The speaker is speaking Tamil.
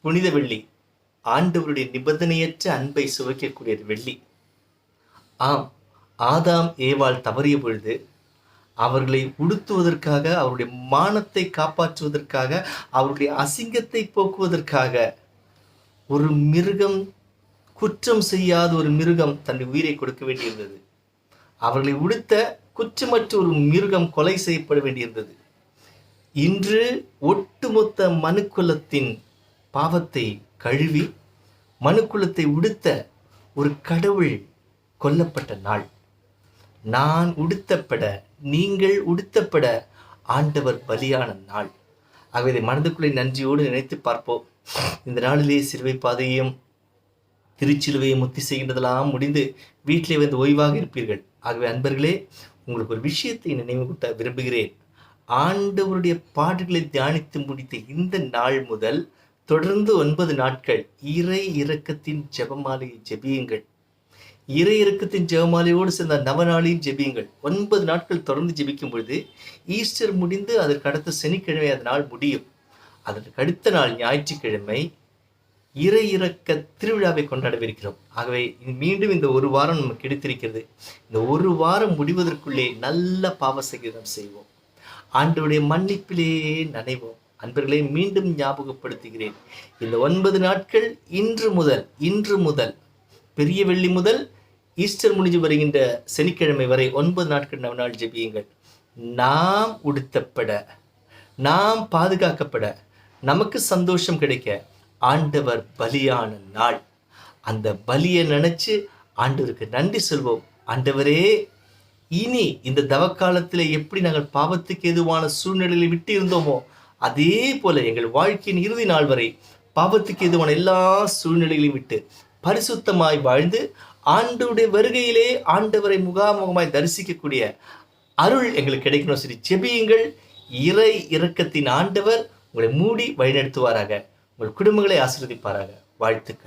புனித வெள்ளி. ஆண்டவருடைய நிபந்தனையற்ற அன்பை சுவைக்கக்கூடிய வெள்ளி. ஆம் ஆதாம் ஏவாள் தவறிய பொழுது அவர்களை உடுத்துவதற்காக அவருடைய மானத்தை காப்பாற்றுவதற்காக அவருடைய அசிங்கத்தை போக்குவதற்காக ஒரு மிருகம் குற்றம் செய்யாத ஒரு மிருகம் தன் உயிரை கொடுக்க வேண்டியிருந்தது. அவர்களை உடுத்த குற்றமற்ற ஒரு மிருகம் கொலை செய்யப்பட வேண்டியிருந்தது. இன்று ஒட்டுமொத்த மனுக்குலத்தின் பாவத்தை கழுவி மனுக்குலத்தை உடுத்த ஒரு கடவுள் கொல்லப்பட்ட நாள். நான் உடுத்தப்பட நீங்கள் உடுத்தப்பட ஆண்டவர் பலியான நாள். ஆகவே இதை மனதுக்குள்ளே நன்றியோடு நினைத்து பார்ப்போம். இந்த நாளிலே சிறுவை பாதையும் திருச்சிலுவையை முத்தி செய்கின்றதெல்லாம் முடிந்து வீட்டிலே வந்து ஓய்வாக இருப்பீர்கள். ஆகவே அன்பர்களே உங்களுக்கு ஒரு விஷயத்தை நினைவு கூட்ட விரும்புகிறேன். ஆண்டவருடைய பாடல்களை தியானித்து முடித்த இந்த நாள் முதல் தொடர்ந்து ஒன்பது நாட்கள் இறை இறக்கத்தின் ஜெபமாலையை ஜெபியுங்கள். இறை இறக்கத்தின் ஜெபமாலையோடு சேர்ந்த நவநாளையும் ஜெபியுங்கள். ஒன்பது நாட்கள் தொடர்ந்து ஜெபிக்கும் பொழுது ஈஸ்டர் முடிந்து அதற்கு அடுத்த சனிக்கிழமை அந்த நாள் முடியும். அதற்கு அடுத்த நாள் ஞாயிற்றுக்கிழமை இறை இறக்க திருவிழாவை கொண்டாடவிருக்கிறோம். ஆகவே மீண்டும் இந்த ஒரு வாரம் நமக்கு கிடைத்திருக்கிறது. இந்த ஒரு வாரம் முடிவதற்குள்ளே நல்ல பாவ செய்வோம். ஆண்டவருடைய மன்னிப்பிலே நனைவோம். அன்பர்களை மீண்டும் ஞாபகப்படுத்துகிறேன். இந்த ஒன்பது நாட்கள் இன்று முதல் இன்று முதல் பெரிய வெள்ளி முதல் ஈஸ்டர் முடிஞ்சு வருகின்ற சனிக்கிழமை வரை ஒன்பது நாட்கள் நவநாள் ஜெபியுங்கள். நாம் உடுத்தப்பட நாம் பாதுகாக்கப்பட நமக்கு சந்தோஷம் கிடைக்க ஆண்டவர் பலியான நாள். அந்த பலியை நினைச்சு ஆண்டவருக்கு நன்றி சொல்வோம். ஆண்டவரே இனி இந்த தவக்காலத்தில் எப்படி நாங்கள் பாவத்துக்கு எதுவான சூழ்நிலையில் விட்டு இருந்தோமோ அதே போல எங்கள் வாழ்க்கையின் இறுதி நாள் வரை பாவத்துக்கு எதுவான எல்லா சூழ்நிலைகளையும் விட்டு பரிசுத்தமாய் வாழ்ந்து ஆண்டவருடைய வருகையிலே ஆண்டவரை முகாமுகமாய் தரிசிக்கக்கூடிய அருள் எங்களுக்கு கிடைக்கணும். சரி செபியுங்கள் இறை இரக்கத்தின் ஆண்டவர் உங்களை மூடி வழிநடத்துவாராக. உங்கள் குடும்பங்களை ஆசிர்வதிப்பாராக. வாழ்த்துக்கள்.